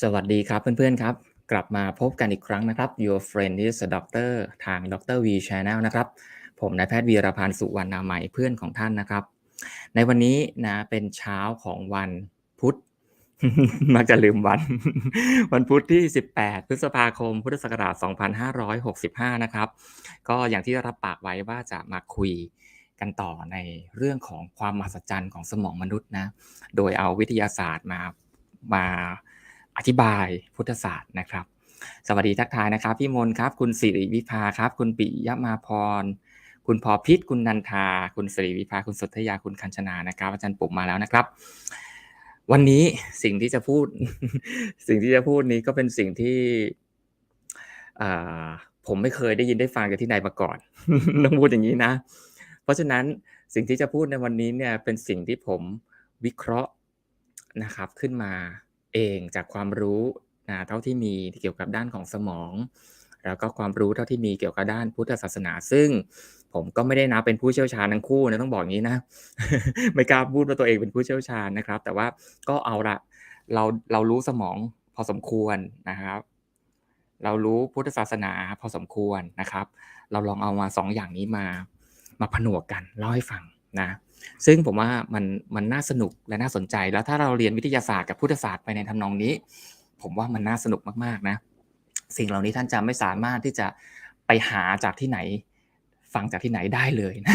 สวัสดีครับเพื่อนๆครับ กลับมาพบกันอีกครั้งนะครับ Your Friend is a Doctor ทาง Dr. V Channel นะครับ ผมนายแพทย์วีรพันธ์สุวรรณาใหม่เพื่อนของท่านนะครับ ในวันนี้นะเป็นเช้าของวันพุธมักจะลืมวัน วันพุธที่ 18 พฤษภาคม พุทธศักราช 2565 นะครับ ก็อย่างที่รับปากไว้ว่าจะมาคุย กันต่อในเรื่องของความมหัศจรรย์ของสมองมนุษย์นะ โดยเอาวิทยาศาสตร์มามาอธิบายพุทธศาสตร์นะครับ สวัสดีทักทายนะครับ พี่มนครับ คุณสิริวิภาครับ คุณปิยมาพร คุณพอพิษคุณนันทา คุณสิริวิภา คุณสุทยา คุณคัญชนานะครับ อาจารย์ปุกมาแล้วนะครับ วันนี้สิ่งที่จะพูด สิ่งที่จะพูดนี้ก็เป็นสิ่งที่ผมไม่เคยได้ยินได้ฟังจากที่ไหนมาก่อน ต้องพูดอย่างนี้นะ ราะฉะนั้นสิ่งที่จะพูดในวันนี้เนี่ยเป็นสิ่งที่ผมวิเคราะห์นะครับขึ้นมาเองจากความรู้นะเท่าที่มีเกี่ยวกับด้านของสมอง แล้วก็ความรู้เท่าที่มีเกี่ยวกับด้านพุทธศาสนา ซึ่งผมก็ไม่ได้นับเป็นผู้เชี่ยวชาญทั้งคู่นะต้องบอกอย่างนี้นะ ไม่กล้าพูดว่าตัวเองเป็นผู้เชี่ยวชาญนะครับ แต่ว่าก็เอาละเราเรารู้สมองพอสมควรนะครับ เรารู้พุทธศาสนาพอสมควรนะครับ เราลองเอามาสองอย่างนี้มา มาผนวกกันเล่าให้ฟังนะซึ่งผมว่ามันมันน่าสนุกและน่าสนใจ แล้วถ้าเราเรียนวิทยาศาสตร์กับพุทธศาสตร์ไปในทำนองนี้ ผมว่ามันน่าสนุกมากๆนะสิ่งเหล่านี้ท่านจะไม่สามารถที่จะไปหาจากที่ไหน ฟังจากที่ไหนได้เลยนะ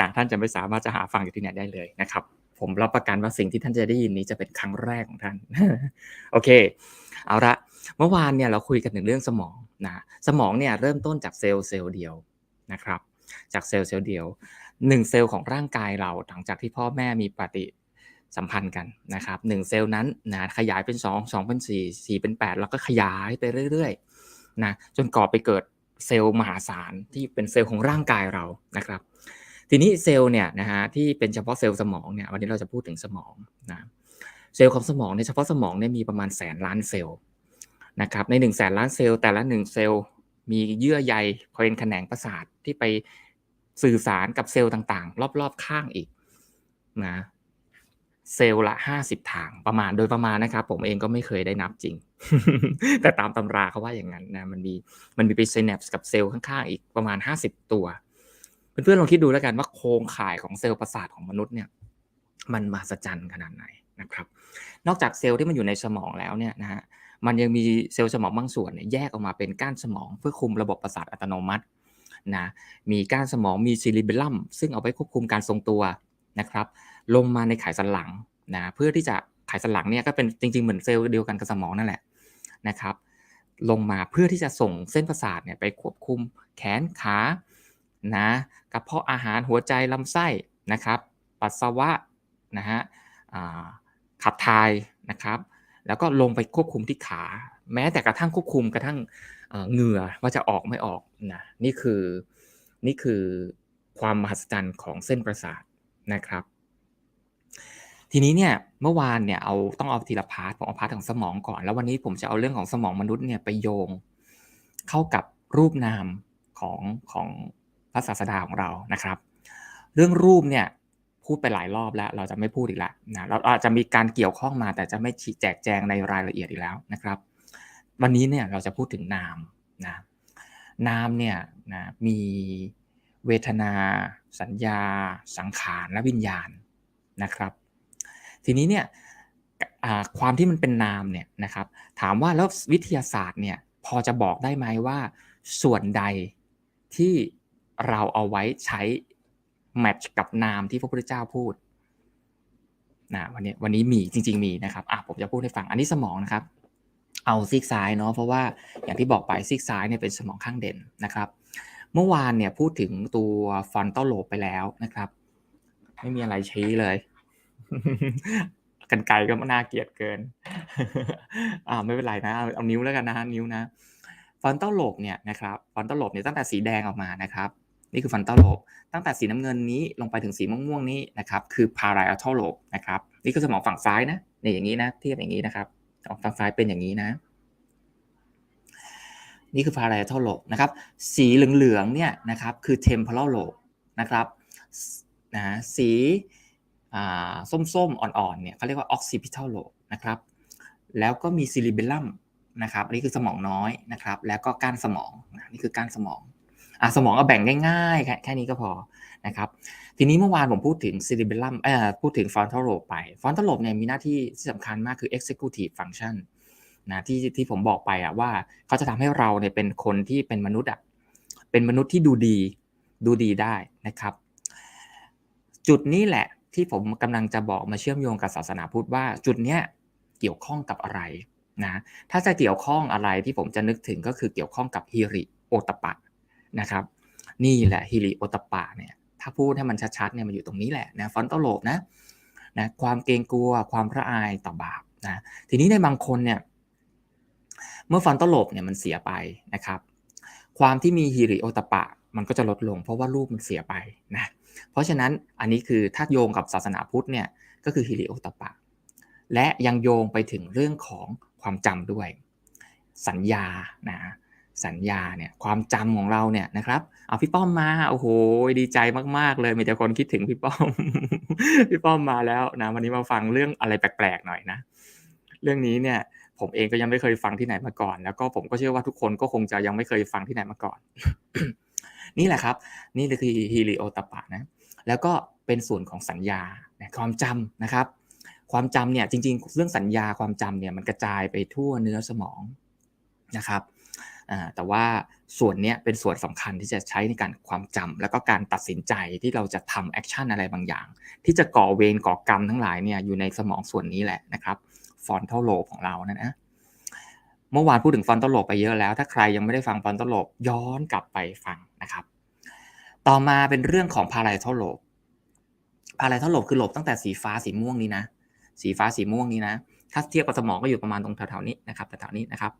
นะท่านจะไม่สามารถจะหาฟังจากที่ไหนได้เลยนะครับ ผมรับประกันว่าสิ่งที่ท่านจะได้ยินนี้จะเป็นครั้งแรกของท่านโอเค เอาละเมื่อวานเนี่ยเราคุยกันถึงเรื่องสมองนะสมองเนี่ยเริ่มต้นจากเซลล์เซลล์เดียวนะครับ จากเซลล์เซลล์เดียวหนึ่งเซลล์ของร่างกายเราหลังจากที่พ่อแม่มีปฏิสัมพันธ์กันนะครับหนึ่งเซลล์นั้นนะขยายเป็นสองสองเป็นสี่สี่เป็นแปดแล้วก็ขยายไปเรื่อยๆนะจนก่อไปเกิดเซลล์มหาศาลที่เป็นเซลล์ของร่างกายเรานะครับ ทีนี้เซลล์เนี่ยนะฮะที่เป็นเฉพาะเซลล์สมองเนี่ยวันนี้เราจะพูดถึงสมองนะเซลล์ของสมองในเฉพาะสมองเนี่ยมีประมาณแสนล้านเซลล์นะครับในหนึ่งแสนล้านเซลล์แต่ละหนึ่งเซลล์ มีเยื่อใยเป็นแขนงประสาทที่ไปสื่อสารกับเซลล์ต่างๆ รอบๆข้างอีกนะเซลล์ละห้าสิบทางประมาณโดยประมาณนะครับ ผมเองก็ไม่เคยได้นับจริง แต่ตามตำราเขาว่าอย่างนั้นนะมันมีมันมีไปไซแนปส์กับเซลล์ข้างๆอีกประมาณห้าสิบตัว เพื่อนๆลองคิดดูแล้วกันว่าโครงข่ายของเซลล์ประสาทของมนุษย์เนี่ย มันมหัศจรรย์ขนาดไหนนะครับ นอกจากเซลล์ที่มันอยู่ในสมองแล้วเนี่ยนะฮะ มันยังมีเซลล์สมองบางส่วนเนี่ยแยกออกมาเป็นก้านสมอง เพื่อคุมระบบประสาทอัตโนมัตินะมีก้านสมองมีซิลิเบลัมซึ่งเอาไว้ควบคุมการทรงตัวนะครับ ลงมาในไขสันหลังนะเพื่อที่จะไขสันหลังเนี่ยก็เป็นจริงๆเหมือนเซลล์เดียวกันกับสมองนั่นแหละนะครับลงมาเพื่อที่จะส่งเส้นประสาทเนี่ยไปควบคุมแขนขานะกระเพาะอาหารหัวใจลำไส้นะครับ ปัสสาวะนะฮะขับถ่ายนะครับ แล้วก็ลงไปควบคุมที่ขา แม้แต่กระทั่งควบคุมกระทั่งเหงื่อว่าจะออกไม่ออกนะนี่คือนี่คือความมหัศจรรย์ของเส้นประสาทนะครับ ทีนี้เนี่ยเมื่อวานเนี่ยเอาต้องเอาทีละพาร์ทผมเอาพาร์ทของสมองก่อน แล้ววันนี้ผมจะเอาเรื่องของสมองมนุษย์เนี่ยไปโยง เข้ากับรูปนามของของพระศาสดาของเรานะครับ เรื่องรูปเนี่ย พูดไปหลายรอบแล้ว เราจะไม่พูดอีกแล้วนะเราอาจจะมีการเกี่ยวข้องมา แต่จะไม่ชี้แจกแจงในรายละเอียดอีกแล้วนะครับ วันนี้เนี่ยเราจะพูดถึงนามนะนามเนี่ยนะมีเวทนา สัญญา สังขารและวิญญาณนะครับ ทีนี้เนี่ยความที่มันเป็นนามเนี่ยนะครับ ถามว่าแล้ววิทยาศาสตร์เนี่ยพอจะบอกได้ไหมว่าส่วนใดที่เราเอาไว้ใช้ แมทช์กับนามที่พระพุทธเจ้าพูดนะวันนี้วันนี้มีจริง ๆ มีนะครับอะผมจะพูดให้ฟังอันนี้สมองนะครับ เอาซีกซ้ายเนาะเพราะว่าอย่างที่บอกไปซีกซ้ายเนี่ยเป็นสมองข้างเด่นนะครับ เมื่อวานเนี่ยพูดถึงตัวฟอนตัลโลบไปแล้วนะครับ ไม่มีอะไรชี้เลยกันไกลก็น่าเกลียดเกินอ่าไม่เป็นไรนะเอาเอานิ้วแล้วกันนะนิ้วนะฟอนตัลโลบเนี่ยนะครับฟอนตัลโลบเนี่ยตั้งแต่สีแดงออกมานะครับ นี่คือฟันตัลโลบตั้งแต่สีน้ำเงินนี้ลงไปถึงสีม่วงๆนี้นะครับคือพาราอัลทัลโลบนะครับนี่คือสมองฝั่งซ้ายนะเนี่ยอย่างนี้นะเทียบอย่างนี้นะครับฝั่งซ้ายเป็นอย่างนี้นะ นี่คือพาราอัลทัลโลบนะครับสีเหลืองๆเนี่ยนะครับคือเทมเพลโลบนะครับนะสีส้มๆ อ่อนๆ เนี่ยเขาเรียกว่า occipital lobe นะครับ แล้วก็มีซิลิเบลัมนะครับ อันนี้คือสมองน้อยนะครับ แล้วก็ก้านสมอง นี่คือก้านสมอง อะสมองก็แบ่งง่ายๆแค่แค่นี้ก็พอนะครับทีนี้เมื่อวานผมพูดถึงซิลิเบลัมเอ่อพูดถึงฟอนทัลโลบไปฟอนทัลโลบเนี่ยมีหน้าที่ที่สำคัญมากคือ executive function นะที่ที่ผมบอกไปอะว่าเขาจะทำให้เราเนี่ยเป็นคนที่เป็นมนุษย์อะเป็นมนุษย์ที่ดูดีดูดีได้นะครับ จุดนี้แหละที่ผมกำลังจะบอกมาเชื่อมโยงกับศาสนาพุทธว่า จุดเนี้ยเกี่ยวข้องกับอะไรนะถ้าจะเกี่ยวข้องอะไรที่ผมจะนึกถึงก็คือเกี่ยวข้องกับฮิริโอตปะ นะครับนี่แหละฮิริโอตปะเนี่ยถ้าพูดให้มันชัดๆเนี่ยมันอยู่ตรงนี้แหละนะฟอนตโลบนะนะความเกรงกลัวความระอายต่อบาปนะทีนี้ในบางคนเนี่ยเมื่อฟอนตโลบเนี่ยมันเสียไปนะครับ ความที่มีฮิริโอตปะมันก็จะลดลง เพราะว่ารูปมันเสียไปนะเพราะฉะนั้นอันนี้คือถ้าโยงกับศาสนาพุทธเนี่ยก็คือฮิริโอตปะ และยังโยงไปถึงเรื่องของความจำด้วย สัญญานะ สัญญาเนี่ยความจำของเราเนี่ยนะครับเอาพี่ป้อมมาโอ้โหดีใจมาก ๆ เลยมีแต่คนคิดถึงพี่ป้อม พี่ป้อมมาแล้วนะวันนี้มาฟังเรื่องอะไรแปลกๆหน่อยนะ เรื่องนี้เนี่ย ผมเองก็ยังไม่เคยฟังที่ไหนมาก่อน แล้วก็ผมก็เชื่อว่าทุกคนก็คงจะยังไม่เคยฟังที่ไหนมาก่อน นี่แหละครับ นี่คือฮิริโอตปะนะ แล้วก็เป็นส่วนของสัญญาความจำนะครับ ความจำเนี่ยจริง ๆ เรื่องสัญญาความจำเนี่ยมันกระจายไปทั่วเนื้อสมองนะครับ แต่ว่าส่วนนี้เป็นส่วนสำคัญที่จะใช้ในการความจำแล้วก็การตัดสินใจที่เราจะทำแอคชั่นอะไรบางอย่าง ที่จะก่อเวรก่อกรรมทั้งหลายเนี่ยอยู่ในสมองส่วนนี้แหละนะครับฟอนทัลโลบของเรานะนะเมื่อวานพูดถึงฟอนทัลโลบไปเยอะแล้ว ถ้าใครยังไม่ได้ฟังฟอนทัลโลบย้อนกลับไปฟังนะครับ ต่อมาเป็นเรื่องของพาราทัลโลบพาราทัลโลบคือโลบตั้งแต่สีฟ้าสีม่วงนี้นะ สีฟ้าสีม่วงนี้นะถ้าเทียบกับสมองก็อยู่ประมาณตรงแถวๆนี้นะครับแถวๆนี้นะครับ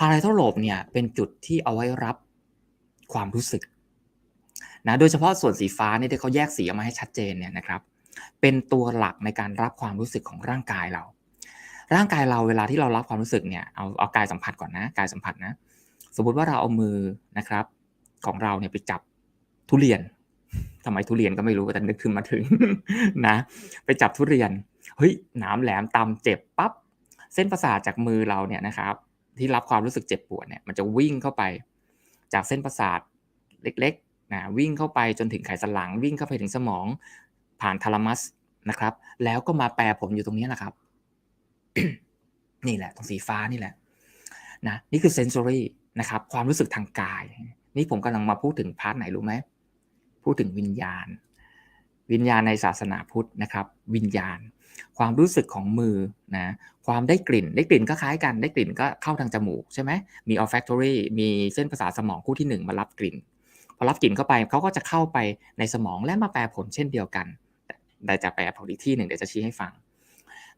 พาราทัลโลบเนี่ยเป็นจุดที่เอาไว้รับความรู้สึกนะโดยเฉพาะส่วนสีฟ้านี่ที่เขาแยกสีออกมาให้ชัดเจนเนี่ยนะครับเป็นตัวหลักในการรับความรู้สึกของร่างกายเรา ร่างกายเราเวลาที่เรารับความรู้สึกเนี่ยเอาเอากายสัมผัสก่อนนะกายสัมผัสนะสมมติว่าเราเอามือนะครับ ของเราเนี่ยไปจับทุเรียนทำไมทุเรียนก็ไม่รู้แต่นึกขึ้นมาถึงนะไปจับทุเรียนเฮ้ยหนามแหลมตำเจ็บปั๊บเส้นประสาทจากมือเราเนี่ยนะครับ ที่รับความรู้สึกเจ็บปวดเนี่ยมันจะวิ่งเข้าไปจากเส้นประสาทเล็กๆนะวิ่งเข้าไปจนถึงไขสันหลัง วิ่งเข้าไปถึงสมองผ่านทาลามัสนะครับ แล้วก็มาแปรผลอยู่ตรงนี้แหละครับ นี่แหละ ตรงสีฟ้านี่แหละนะนี่คือเซนซอรี่นะครับ ความรู้สึกทางกาย นี่ผมกำลังมาพูดถึงพาร์ทไหนรู้ไหมพูดถึงวิญญาณ วิญญาณในศาสนาพุทธนะครับ วิญญาณ ความรู้สึกของมือนะความได้กลิ่น ได้กลิ่นก็คล้ายกัน ได้กลิ่นก็เข้าทางจมูกใช่ไหมมี olfactory มีเส้นประสาทสมองคู่ที่ 1 มารับกลิ่นพอรับกลิ่นเข้าไปเขาก็จะเข้าไปในสมองและมาแปลผลเช่นเดียวกัน แต่จะแปลผลอีกที่หนึ่งเดี๋ยวจะชี้ให้ฟัง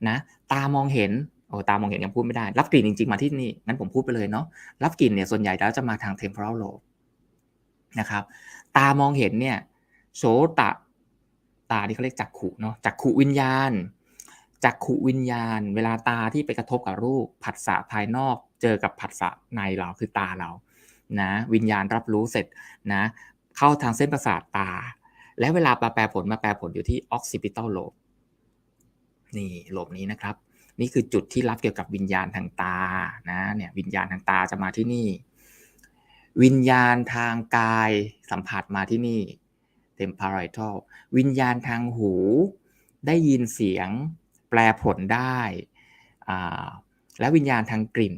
นะตามองเห็นโอ้ตามองเห็นยังพูดไม่ได้ รับกลิ่นจริงๆมาที่นี่งั้นผมพูดไปเลยเนาะรับกลิ่นเนี่ยส่วนใหญ่แล้วจะมาทาง temporal lobe นะครับตามองเห็นเนี่ยโสตะตาที่เขาเรียกจักขุเนาะจักขุวิญญาณ จักขุวิญญาณ เวลาตาที่ไปกระทบกับรูปผัสสะภายนอก เจอกับผัสสะในเราคือตาเรานะวิญญาณรับรู้เสร็จนะเข้าทางเส้นประสาทตา และเวลาแปลผลมาแปลผลอยู่ที่ occipital lobe นี่โลบนี้นะครับ นี่คือจุดที่รับเกี่ยวกับวิญญาณทางตานะเนี่ยวิญญาณทางตาจะมาที่นี่ วิญญาณทางกายสัมผัสมาที่นี่ temporal วิญญาณทางหู ได้ยินเสียง แปลผลได้และวิญญาณทางกลิ่น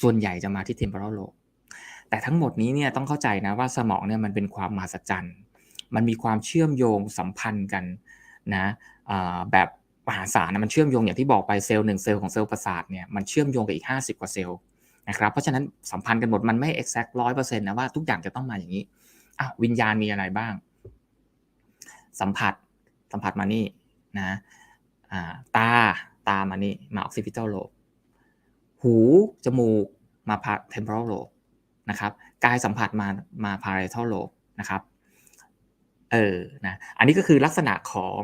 ส่วนใหญ่จะมาที่ temporal lobe แต่ทั้งหมดนี้เนี่ยต้องเข้าใจนะว่าสมองเนี่ยมันเป็นความมหัศจรรย์ มันมีความเชื่อมโยงสัมพันธ์กันนะแบบมหาศาลนะมันเชื่อมโยงอย่างที่บอกไปเซลล์หนึ่งเซลล์ของเซลล์ประสาทเนี่ยมันเชื่อมโยงกับอีก 50 กว่าเซลล์นะครับเพราะฉะนั้นสัมพันธ์กันหมดมันไม่ exact ร้อยเปอร์เซ็นต์นะว่าทุกอย่างจะต้องมาอย่างนี้อะวิญญาณมีอะไรบ้าง สัมผัสสัมผัสมานี่นะ ตาตามานี่มา occipital lobe หูจมูกมา temporal lobe นะครับกายสัมผัสมามา parietal lobe นะครับเออนะอันนี้ก็คือลักษณะของ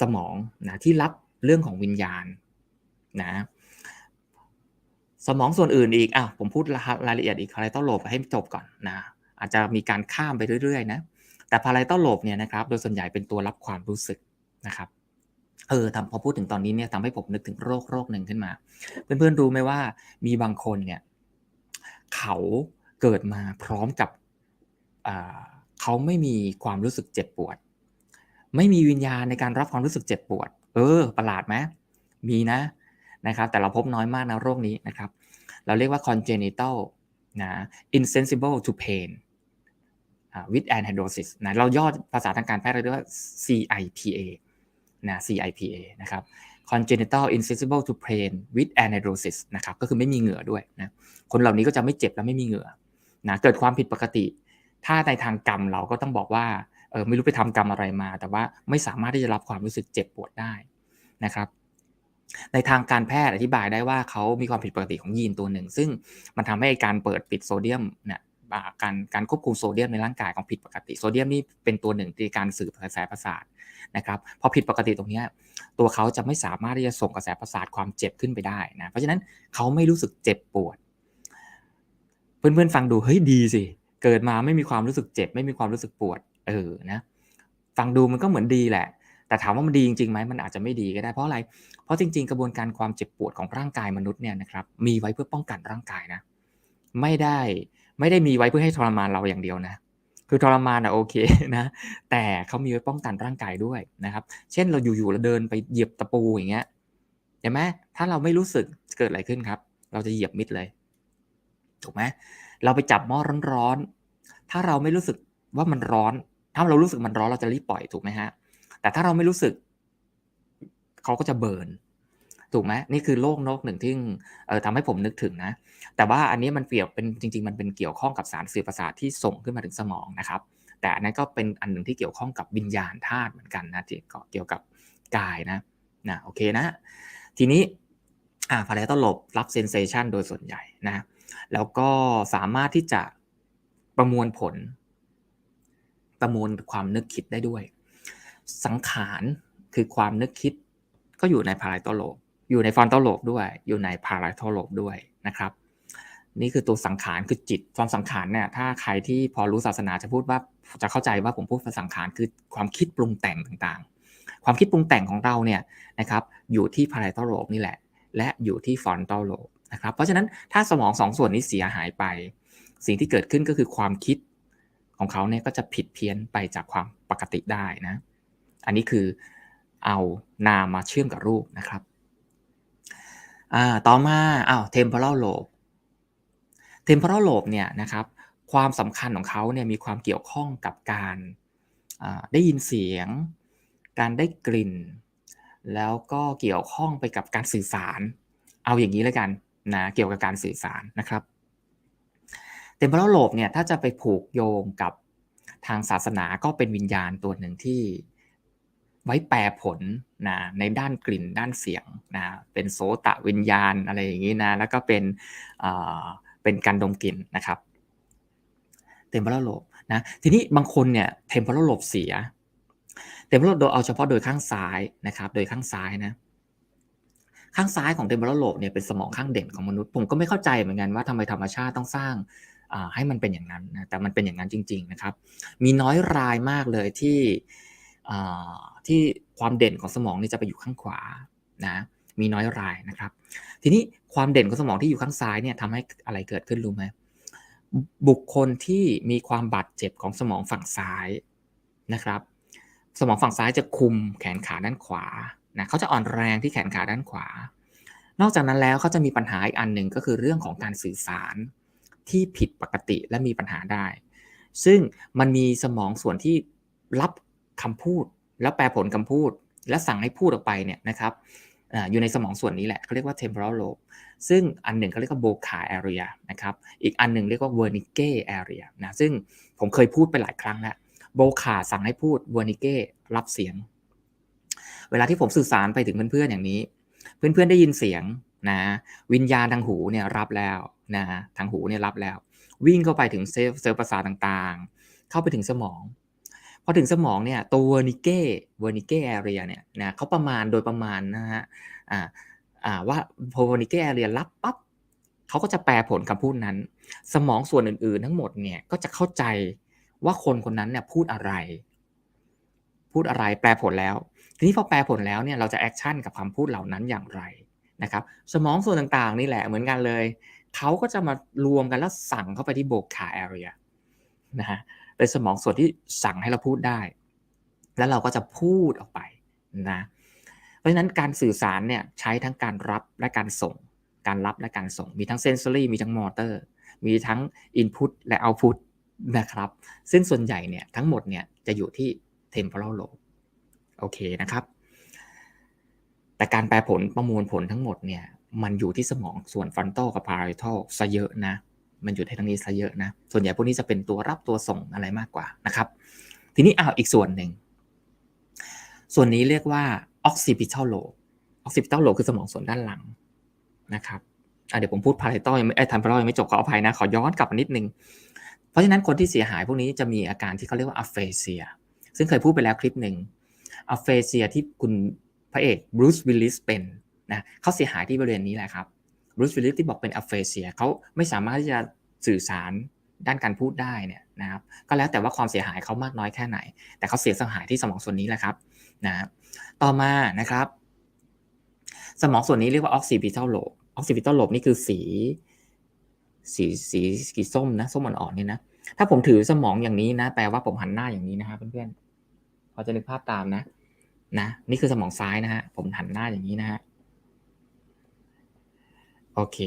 สมองนะที่รับเรื่องของวิญญาณนะสมองส่วนอื่นอีกอะผมพูดรายละเอียดอีกพาราไตโลบให้จบก่อนนะอาจจะมีการข้ามไปเรื่อยๆนะแต่พาราไตโลบเนี่ยนะครับโดยส่วนใหญ่เป็นตัวรับความรู้สึกนะครับ เออทำพอพูดถึงตอนนี้เนี่ยทำให้ผมนึกถึงโรคโรคหนึ่งขึ้นมา เพื่อนๆรู้ไหมว่ามีบางคนเนี่ยเขาเกิดมาพร้อมกับเขาไม่มีความรู้สึกเจ็บปวด ไม่มีวิญญาณในการรับความรู้สึกเจ็บปวด เออ ประหลาดไหมมีนะนะครับ แต่เราพบน้อยมากนะโรคนี้นะครับ เราเรียกว่า congenital นะ insensible to pain with anhidrosis นะเราย่อภาษาทางการแพทย์เรียกว่า CIPA นะ CIPA นะครับ congenital insensible to pain with anhidrosis นะครับก็คือไม่มีเหงื่อด้วยนะคนเหล่านี้ก็จะไม่เจ็บและไม่มีเหงื่อนะเกิดความผิดปกติ ถ้าในทางกรรมเราก็ต้องบอกว่าเออไม่รู้ไปทำกรรมอะไรมา แต่ว่าไม่สามารถที่จะรับความรู้สึกเจ็บปวดได้นะครับ ในทางการแพทย์อธิบายได้ว่าเขามีความผิดปกติของยีนตัวหนึ่ง ซึ่งมันทำให้การเปิดปิดโซเดียมเนี่ย การการควบคุมโซเดียมในร่างกายของผิดปกติโซเดียมนี่เป็นตัวหนึ่งในการสื่อกระแสประสาทนะครับพอผิดปกติตรงนี้ตัวเขาจะไม่สามารถที่จะส่งกระแสประสาทความเจ็บขึ้นไปได้นะเพราะฉะนั้นเขาไม่รู้สึกเจ็บปวด เพื่อนๆฟังดูเฮ้ยดีสิเกิดมาไม่มีความรู้สึกเจ็บ ไม่มีความรู้สึกปวดเออนะฟังดูมันก็เหมือนดีแหละ แต่ถามว่ามันดีจริงๆไหมมันอาจจะไม่ดีก็ได้เพราะอะไร เพราะจริง ๆ กระบวนการความเจ็บปวดของร่างกายมนุษย์เนี่ยนะครับมีไว้เพื่อป้องกันร่างกายนะไม่ได้ ไม่ได้มีไว้เพื่อให้ทรมานเราอย่างเดียวนะ คือทรมานอะโอเคนะ แต่เขามีไว้ป้องกันร่างกายด้วยนะครับ เช่นเราอยู่ๆเราเดินไปเหยียบตะปูอย่างเงี้ยเห็นไหมถ้าเราไม่รู้สึกเกิดอะไรขึ้นครับ เราจะเหยียบมิดเลยถูกไหมเราไปจับหม้อร้อนๆถ้าเราไม่รู้สึกว่ามันร้อน ถ้าเรารู้สึกมันร้อนเราจะรีบปล่อยถูกไหมฮะแต่ถ้าเราไม่รู้สึกเขาก็จะเบิร์น ถูกไหมนี่คือโลกโลกหนึ่งที่เอ่อทำให้ผมนึกถึงนะ แต่ว่าอันนี้มันเปรียบเป็นจริง ๆ มันเป็นเกี่ยวข้องกับสารสื่อประสาทที่ส่งขึ้นมาถึงสมองนะครับ แต่อันนั้นก็เป็นอันหนึ่งที่เกี่ยวข้องกับวิญญาณธาตุเหมือนกันนะที่เกี่ยวกับกายนะนะโอเคนะ ทีนี้อ่าพาราตลบรับเซนเซชันโดยส่วนใหญ่นะแล้วก็สามารถที่จะประมวลผล ประมวลความนึกคิดได้ด้วย สังขารคือความนึกคิดก็อยู่ในพาราตโลบ อยู่ในฟอนตโลบด้วย อยู่ในพาราตโลบด้วยนะครับ นี่คือตัวสังขารคือจิตความสังขารเนี่ยถ้าใครที่พอรู้ศาสนาจะพูดว่าจะเข้าใจว่าผมพูดสังขารคือความคิดปรุงแต่งต่างๆ ความคิดปรุงแต่งของเราเนี่ยนะครับ อยู่ที่พาราตโลบนี่แหละ และอยู่ที่ฟอนตโลบนะครับ เพราะฉะนั้นถ้าสมองสองส่วนนี้เสียหายไป สิ่งที่เกิดขึ้นก็คือความคิดของเขาเนี่ยก็จะผิดเพี้ยนไปจากความปกติได้นะ อันนี้คือเอานามมาเชื่อมกับรูปนะครับ อ่าต่อมาอ้าว temporal lobe temporal lobe เนี่ยนะครับความสำคัญของเขาเนี่ยมีความเกี่ยวข้องกับการได้ยินเสียง การได้กลิ่น แล้วก็เกี่ยวข้องไปกับการสื่อสาร เอาอย่างนี้แล้วกันนะเกี่ยวกับการสื่อสารนะครับ temporal lobe เนี่ยถ้าจะไปผูกโยงกับทางศาสนาก็เป็นวิญญาณตัวหนึ่งที่ ไว้แปลผลนะในด้านกลิ่นด้านเสียงนะเป็นโสตะวิญญาณอะไรอย่างนี้นะแล้วก็เป็นเป็นการดมกลิ่นนะครับเทมเพลโลบนะทีนี้บางคนเนี่ยเทมเพลโลบเสียเทมเพลโลบโดยเอาเฉพาะโดยข้างซ้ายนะครับ โดยข้างซ้ายนะข้างซ้ายของเทมเพลโลบเนี่ยเป็นสมองข้างเด่นของมนุษย์ผมก็ไม่เข้าใจเหมือนกันว่าทำไมธรรมชาติต้องสร้างให้มันเป็นอย่างนั้นนะแต่มันเป็นอย่างนั้นจริง ๆนะครับ มีน้อยรายมากเลยที่ ที่ความเด่นของสมองนี่จะไปอยู่ข้างขวานะมีน้อยรายนะครับ ทีนี้ความเด่นของสมองที่อยู่ข้างซ้ายเนี่ยทำให้อะไรเกิดขึ้นรู้ไหมบุคคลที่มีความบาดเจ็บของสมองฝั่งซ้ายนะครับ สมองฝั่งซ้ายจะคุมแขนขาด้านขวานะเขาจะอ่อนแรงที่แขนขาด้านขวา นอกจากนั้นแล้วเขาจะมีปัญหาอีกอันหนึ่งก็คือเรื่องของการสื่อสารที่ผิดปกติและมีปัญหาได้ ซึ่งมันมีสมองส่วนที่รับ คำพูด แล้วแปลผลคำพูด และสั่งให้พูดออกไปเนี่ยนะครับอยู่ในสมองส่วนนี้แหละเขาเรียกว่า temporal lobe ซึ่งอันหนึ่งเขาเรียกว่า Boca area นะครับ อีกอันหนึ่งเรียกว่า Wernicke area นะ ซึ่งผมเคยพูดไปหลายครั้งแล้วโบคาสั่งให้พูด Wernicke รับเสียง เวลาที่ผมสื่อสารไปถึงเพื่อนๆอย่างนี้ เพื่อนๆได้ยินเสียงนะ วิญญาณทางหูเนี่ยรับแล้วนะ ทางหูเนี่ยรับแล้ว วิ่งเข้าไปถึงเซลล์เซลล์ประสาทต่างๆ เข้าไปถึงสมอง พอถึงสมองเนี่ยตัวเวอร์นิเก้เวอร์นิเก้แอเรียเนี่ยนะเขาประมาณโดยประมาณนะฮะอ่าอ่าว่าพอเวอร์นิเก้แอเรียรับปั๊บเขาก็จะแปลผลคำพูดนั้น สมองส่วนอื่นๆ ทั้งหมดเนี่ยก็จะเข้าใจว่าคนคนนั้นเนี่ยพูดอะไร พูดอะไรแปลผลแล้ว ทีนี้พอแปลผลแล้วเนี่ยเราจะแอคชั่นกับคำพูดเหล่านั้นอย่างไรนะครับ สมองส่วนต่างๆนี่แหละเหมือนกันเลยเขาก็จะมารวมกันแล้วสั่งเข้าไปที่โบคาแอเรียนะฮะ เป็นสมองส่วนที่สั่งให้เราพูดได้ แล้วเราก็จะพูดออกไปนะเพราะฉะนั้นการสื่อสารเนี่ยใช้ทั้งการรับและการส่ง การรับและการส่ง มีทั้งเซนซอรี่มีทั้งมอเตอร์ มีทั้งอินพุตและเอาพุตนะครับ ซึ่งส่วนใหญ่เนี่ยทั้งหมดเนี่ยจะอยู่ที่ temporal lobe โอเคนะครับ แต่การแปลผลประมวลผลทั้งหมดเนี่ยมันอยู่ที่สมองส่วนฟรอนตัลกับพารา i ทัลซะเยอะนะ มันอยู่ที่ทางนี้ซะเยอะนะ ส่วนใหญ่พวกนี้จะเป็นตัวรับตัวส่งอะไรมากกว่านะครับ ทีนี้อ้าวอีกส่วนหนึ่ง ส่วนนี้เรียกว่า occipital lobe occipital lobe คือสมองส่วนด้านหลังนะครับเดี๋ยวผมพูดพารา i ทัลยังไม่ไอ้ทันพารายังไม่จบขออภัยนะ ขอย้อนกลับมานิดนึง เพราะฉะนั้นคนที่เสียหายพวกนี้จะมีอาการที่เขาเรียกว่า aphasia ซึ่งเคยพูดไปแล้วคลิปหนึ่ง aphasia ที่คุณพระเอกบรูซวิลลิสเป็นนะเขาเสียหายที่บริเวณนี้แหละครับ บรูซวิลลิสที่บอกเป็น aphasia เขาไม่สามารถที่จะสื่อสารด้านการพูดได้เนี่ยนะครับก็แล้วแต่ว่าความเสียหายเขามากน้อยแค่ไหน แต่เขาเสียสหายที่สมองส่วนนี้แหละครับนะต่อมานะครับ สมองส่วนนี้เรียกว่า occipital lobe occipital lobe นี่คือสี สีสีสีส้มนะส้มอ่อนๆนี่นะถ้าผมถือสมองอย่างนี้นะ แปลว่าผมหันหน้าอย่างนี้นะครับเพื่อนๆพอจะนึกภาพตามนะนะ นี่คือสมองซ้ายนะฮะผมหันหน้าอย่างนี้นะฮะ โอเค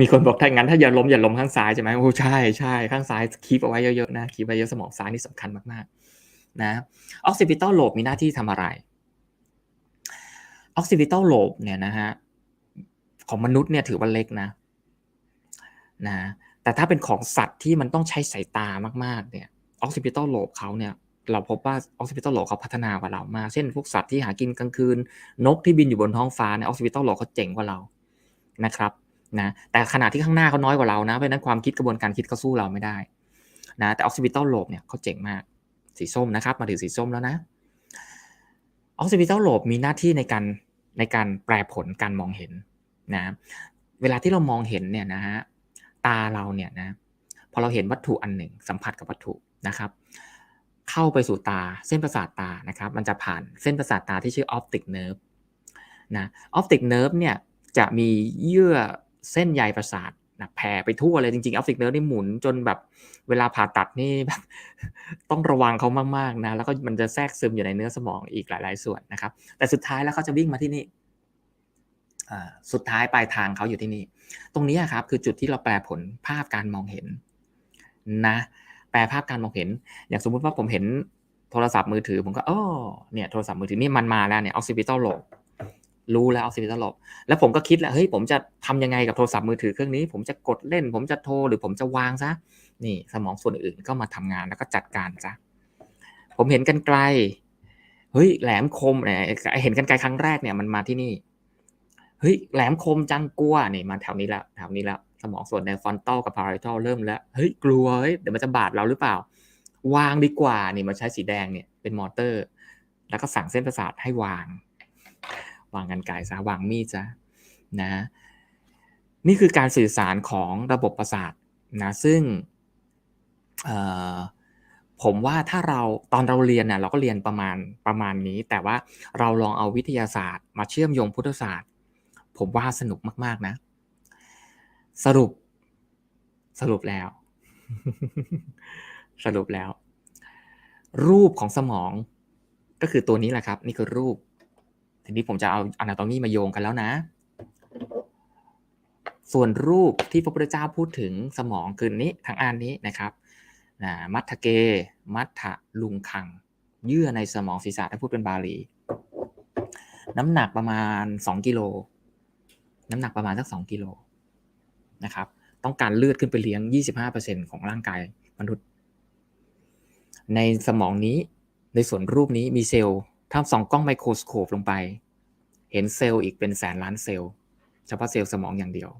มีคนบอกถ้างั้น ถ้าอย่าล้มอย่าล้มข้างซ้ายใช่ไหมโอ้ใช่ใช่ข้างซ้ายคีบเอาไว้เยอะๆนะคีบไว้เยอะสมองซ้ายนี่สำคัญมากๆ นะออกซิปิตอลโลบมีหน้าที่ทำอะไรออกซิปิตอลโลบเนี่ยนะฮะของมนุษย์เนี่ยถือว่าเล็กนะนะแต่ถ้าเป็นของสัตว์ที่มันต้องใช้สายตามากๆเนี่ยออกซิปิตอลโลบเขาเนี่ย เราพบว่าออกซิปิตอลโลเขาพัฒนากว่าเรามา เช่นพวกสัตว์ที่หากินกลางคืน นกที่บินอยู่บนท้องฟ้าเนี่ยออกซิปิตอลโลเขาเจ๋งกว่าเรานะครับนะแต่ขณะที่ข้างหน้าเขาน้อยกว่าเรานะเพราะนั้นความคิดกระบวนการคิดเขาสู้เราไม่ได้นะแต่ออกซิปิตอลโลบเนี่ยเขาเจ๋งมากสีส้มนะครับ มาถึงสีส้มแล้วนะออกซิปิตอลโลบมีหน้าที่ในการในการแปลผลการมองเห็นนะเวลาที่เรามองเห็นเนี่ยนะฮะตาเราเนี่ยนะพอเราเห็นวัตถุอันหนึ่งสัมผัสกับวัตถุนะครับ เข้าไปสู่ตาเส้นประสาทตานะครับมันจะผ่านเส้นประสาทตาที่ชื่อออปติกเนิร์ฟนะออปติกเนิร์ฟเนี่ยจะมีเยื่อเส้นใยประสาทนะแผ่ไปทั่วเลยจริงๆออปติกเนิร์ฟนี่หมุนจนแบบเวลาผ่าตัดนี่แบบต้องระวังเขามากๆนะแล้วก็มันจะแทรกซึมอยู่ในเนื้อสมองอีกหลาย ๆ ส่วนนะครับ แต่สุดท้ายแล้วเขาจะวิ่งมาที่นี่สุดท้ายปลายทางเขาอยู่ที่นี่ ตรงนี้ครับคือจุดที่เราแปลผลภาพการมองเห็นนะ แปลภาพการมองเห็น อย่างสมมุติว่าผมเห็นโทรศัพท์มือถือ ผมก็อ๋อเนี่ยโทรศัพท์มือถือนี่มันมาแล้วเนี่ยออกซิปิตอลโลบรู้แล้วออกซิปิตอลโลบแล้วผมก็คิดแล้วเฮ้ยผมจะทำยังไงกับโทรศัพท์มือถือเครื่องนี้ ผมจะกดเล่น ผมจะโทรหรือผมจะวางซะนี่สมองส่วนอื่นก็มาทำงานแล้วก็จัดการซะผมเห็นกันไกลเฮ้ยแหลมคมเนี่ยเห็นกันไกลครั้งแรกเนี่ยมันมาที่นี่เฮ้ยแหลมคมจังกลัวนี่มาแถวนี้แล้วแถวนี้แล้ว สมองส่วนในฟอนตัลกับพารา i ทัลเริ่มแล้วเฮ้ยกลัวเฮ้ยเดี๋ยวมันจะบาดเราหรือเปล่า วางดีกว่านี่มาใช้สีแดงเนี่ยเป็นมอเตอร์ แล้วก็สั่งเส้นประสาทให้วาง วางกันไกซะวางมีดซะนะ นี่คือการสื่อสารของระบบประสาทนะซึ่งผมว่าถ้าเราตอนเราเรียนเนี่ยเราก็เรียนประมาณประมาณนี้ แต่ว่าเราลองเอาวิทยาศาสตร์ มาเชื่อมโยงพุทธศาสตร์ ผมว่าสนุกมาก ๆ นะ สรุป สรุปแล้ว สรุปแล้ว รูปของสมองก็คือตัวนี้แหละครับ นี่คือรูป ทีนี้ผมจะเอาอนาโตมีมาโยงกันแล้วนะ ส่วนรูปที่พระพุทธเจ้าพูดถึงสมองคือนี้ทั้งอันนี้นะครับนะมัทเก มัทธลุงคัง เยื่อในสมองศีรษะถ้าพูดเป็นบาลี น้ำหนักประมาณ 2 กิโล น้ำหนักประมาณสักสองกิโล นะครับ ต้องการเลือดขึ้นไปเลี้ยง 25%ของร่างกายมนุษย์ ในสมองนี้ในส่วนรูปนี้มีเซลล์ถ้าส่องกล้องไมโครสโคปลงไป เห็นเซลล์อีกเป็นแสนล้านเซลล์ เฉพาะเซลล์สมองอย่างเดียว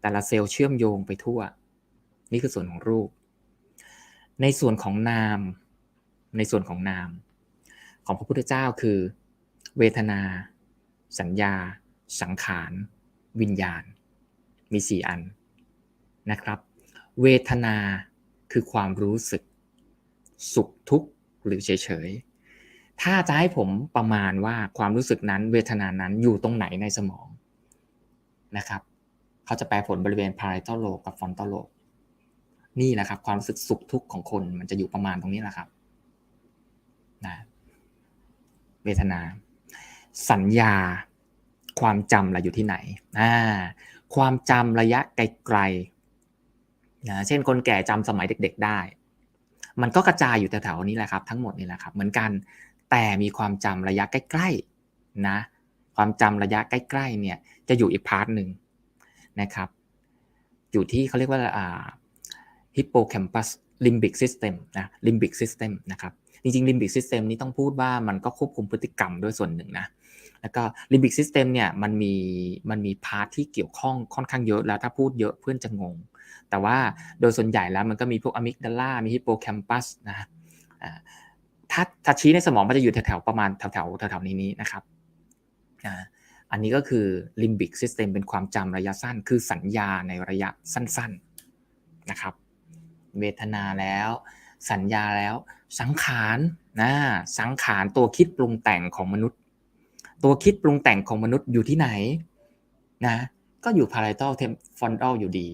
แต่ละเซลล์เชื่อมโยงไปทั่ว นี่คือส่วนของรูป ในส่วนของนาม ในส่วนของนาม ของพระพุทธเจ้าคือ เวทนา สัญญา สังขาร วิญญาณ มีสี่อันนะครับ เวทนาคือความรู้สึก สุขทุกข์หรือเฉยเฉยถ้าจะให้ผมประมาณว่าความรู้สึกนั้น เวทนานั้นอยู่ตรงไหนในสมองนะครับเขาจะแปลผลบริเวณ parietal lobe กับ frontal lobe นี่แหละครับความรู้สึกสุขทุกข์ของคนมันจะอยู่ประมาณตรงนี้แหละครับนะเวทนา สัญญา ความจำอะไรอยู่ที่ไหนอ่า ความจำระยะไกลๆนะเช่นคนแก่จำสมัยเด็ก ๆได้ มันก็กระจายอยู่แถวๆนี้แหละครับ ทั้งหมดนี่แหละครับ เหมือนกันแต่มีความจำระยะใกล้ๆนะความจำระยะใกล้ๆเนี่ยจะอยู่อีกพาร์ทหนึ่งนะครับอยู่ที่เขาเรียกว่าอ่า hippocampus limbic system นะ limbic system นะครับจริงๆ limbic system นี้ต้องพูดว่ามันก็ควบคุมพฤติกรรมด้วยส่วนหนึ่งนะ แล้วก็ limbic system เนี่ยมันมีมันมีพาร์ทที่เกี่ยวข้องค่อนข้างเยอะแล้วถ้าพูดเยอะเพื่อนจะงง แต่ว่าโดยส่วนใหญ่แล้วมันก็มีพวกอะมิกดาลามีฮิปโปแคมปัสนะถ้าถ้าชี้ในสมองมันจะอยู่แถวๆประมาณแถวๆแถวๆนี้นี้นะครับอันนี้ก็คือ limbic system เป็นความจำระยะสั้น คือสัญญาในระยะสั้นๆนะครับ เวทนาแล้ว สัญญาแล้ว สังขารนะสังขารตัวคิดปรุงแต่งของมนุษย์ ตัวคิดปรุงแต่งของมนุษย์อยู่ที่ไหนนะก็อยู่ parietal frontal อยู่ดี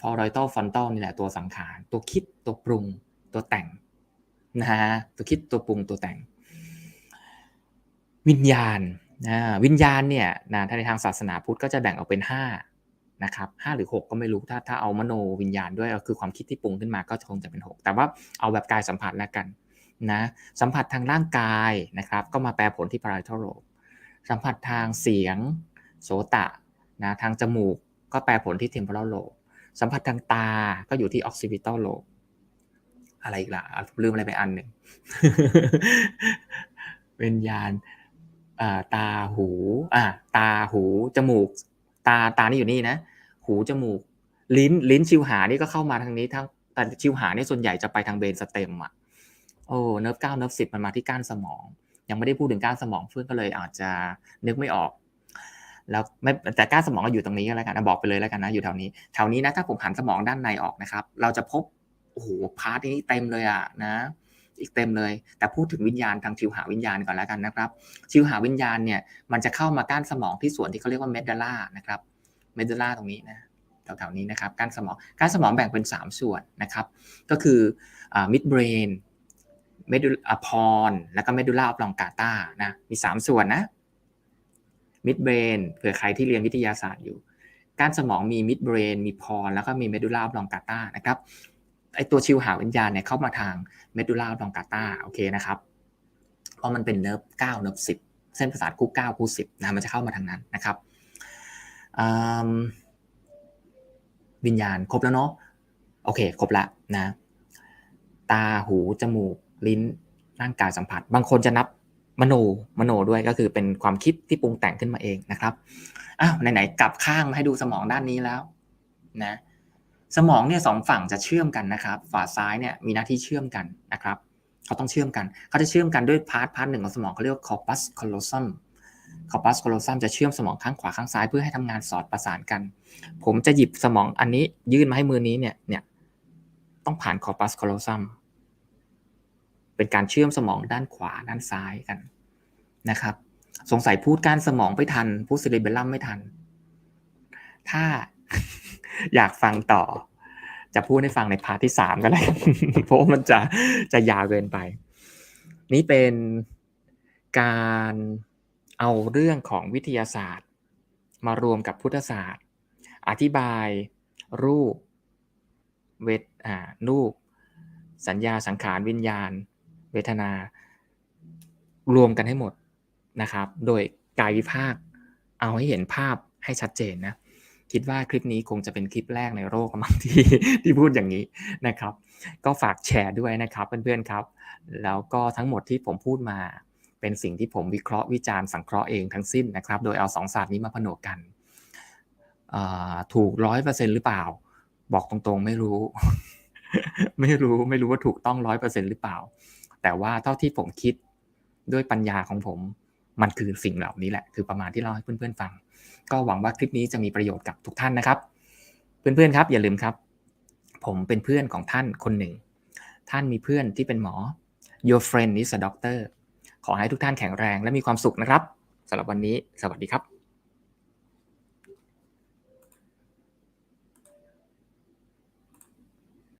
parietal frontal นี่แหละตัวสังขารตัวคิดตัวปรุงตัวแต่งนะฮะตัวคิดตัวปรุงตัวแต่ง วิญญาณนะวิญญาณเนี่ยนะถ้าในทางศาสนาพุทธก็จะแบ่งออกเป็น5นะครับห้าหรือ 6 ก็ไม่รู้ถ้าถ้าเอามโนวิญญาณด้วยก็คือความคิดที่ปรุงขึ้นมาก็คงจะเป็น 6 แต่ว่าเอาแบบกายสัมผัสแล้วกัน นะสัมผัสทางร่างกายนะครับก็มาแปลผลที่ parietal lobe สัมผัสทางเสียงโสตะนะทางจมูกก็แปลผลที่ temporal lobe สัมผัสทางตาก็อยู่ที่ occipital lobe อะไรอีกล่ะลืมอะไรไปอันหนึ่งเวิญญาณตาหูอ่าตาหูจมูก ตาตานี่อยู่นี่นะ หูจมูก ลิ้นลิ้นชิวหานี่ก็เข้ามาทางนี้ทั้งแต่ชิวหานี่ส่วนใหญ่จะไปทางเบนสเต็มอะ โอ้เนิร์ฟเก้าเนิร์ฟสิบมันมาที่ก้านสมอง ยังไม่ได้พูดถึงก้านสมองเพื่อนก็เลยอาจจะนึกไม่ออก แล้วไม่แต่ก้านสมองก็อยู่ตรงนี้ก็แล้วกันบอกไปเลยแล้วกันนะอยู่แถวนี้แถวนี้นะถ้าผมหันสมองด้านในออกนะครับ เราจะพบโอ้โหพาร์ทนี้เต็มเลยอะนะ อีกเต็มเลย แต่พูดถึงวิญญาณทางชิวหาวิญญาณก่อนแล้วกันนะครับ ชิวหาวิญญาณเนี่ยมันจะเข้ามาก้านสมองที่ส่วนที่เขาเรียกว่าเมด u ล่านะครับเมด u ล่าตรงนี้นะแถวๆนี้นะครับก้านสมองก้านสมองแบ่งเป็น 3 ส่วนนะครับ ก็คือมิดเบรน เมดูลพรแล้วก็เมดูล่าออฟลองกาตานะมี 3 ส่วนนะมิดเบรนเผื่อใครที่เรียนวิทยาศาสตร์อยู่ ก้านสมองมีมิดเบรนมีพรแล้วก็มีเมดูล่าออฟลองกาตานะครับไอตัวชิวหาวิญญาณเนี่ยเข้ามาทางเมดูล่าลองกาตาโอเคนะครับเพราะมันเป็นเนิร์ฟเก้าเนิร์ฟสิบเส้นประสาทคู่เก้าคู่สิบนะมันจะเข้ามาทางนั้นนะครับวิญญาณครบแล้วเนาะโอเค ครบละนะ ตาหู จมูก ลิ้นร่างกายสัมผัส บางคนจะนับมโนมโนด้วยก็คือเป็นความคิดที่ปรุงแต่งขึ้นมาเองนะครับอ้าวไหนๆกลับข้างมาให้ดูสมองด้านนี้แล้วนะสมองเนี่ยสองฝั่งจะเชื่อมกันนะครับฝ่าซ้ายเนี่ยมีหน้าที่เชื่อมกันนะครับเขาต้องเชื่อมกัน เขาจะเชื่อมกันด้วยพาร์ทพาร์ทหนึ่งของสมองเขาเรียกว่า corpus callosum corpus callosum จะเชื่อมสมองข้างขวาข้างซ้ายเพื่อให้ทำงานสอดประสานกัน ผมจะหยิบสมองอันนี้ยื่นมาให้มือนี้เนี่ยเนี่ยต้องผ่าน corpus callosum เป็นการเชื่อมสมองด้านขวาด้านซ้ายกันนะครับ สงสัยพูดการสมองไม่ทัน พูดซิลิเบลัมไม่ทัน ถ้าอยากฟังต่อ จะพูดให้ฟังในพาร์ทที่สามก็ได้เพราะมันจะจะยาวเกินไป นี่เป็นการเอาเรื่องของวิทยาศาสตร์ มารวมกับพุทธศาสตร์ อธิบายรูปเวทอ่ารูป สัญญาสังขารวิญญาณ เวทนารวมกันให้หมดนะครับ โดยกายวิภาคเอาให้เห็นภาพให้ชัดเจนนะ คิดว่าคลิปนี้คงจะเป็นคลิปแรกในโลกมั้งที่ที่พูดอย่างนี้นะครับ ก็ฝากแชร์ด้วยนะครับเพื่อนๆครับ แล้วก็ทั้งหมดที่ผมพูดมาเป็นสิ่งที่ผมวิเคราะห์วิจารณ์สังเคราะห์เองทั้งสิ้นนะครับ โดยเอาสองศาสตร์นี้มาผนวกกัน ถูกร้อยเปอร์เซ็นหรือเปล่า บอกตรงๆไม่รู้ ไม่รู้ไม่รู้ว่าถูกต้องร้อยเปอร์เซ็นหรือเปล่า แต่ว่าเท่าที่ผมคิดด้วยปัญญาของผม มันคือสิ่งเหล่านี้แหละ คือประมาณที่เล่าให้เพื่อนๆฟัง ก็หวังว่าคลิปนี้จะมีประโยชน์กับทุกท่านนะครับ เพื่อนๆครับ อย่าลืมครับ ผมเป็นเพื่อนของท่านคนหนึ่ง ท่านมีเพื่อนที่เป็นหมอ your friend is a doctor ขอให้ทุกท่านแข็งแรงและมีความสุขนะครับสำหรับวันนี้ สวัสดีครับ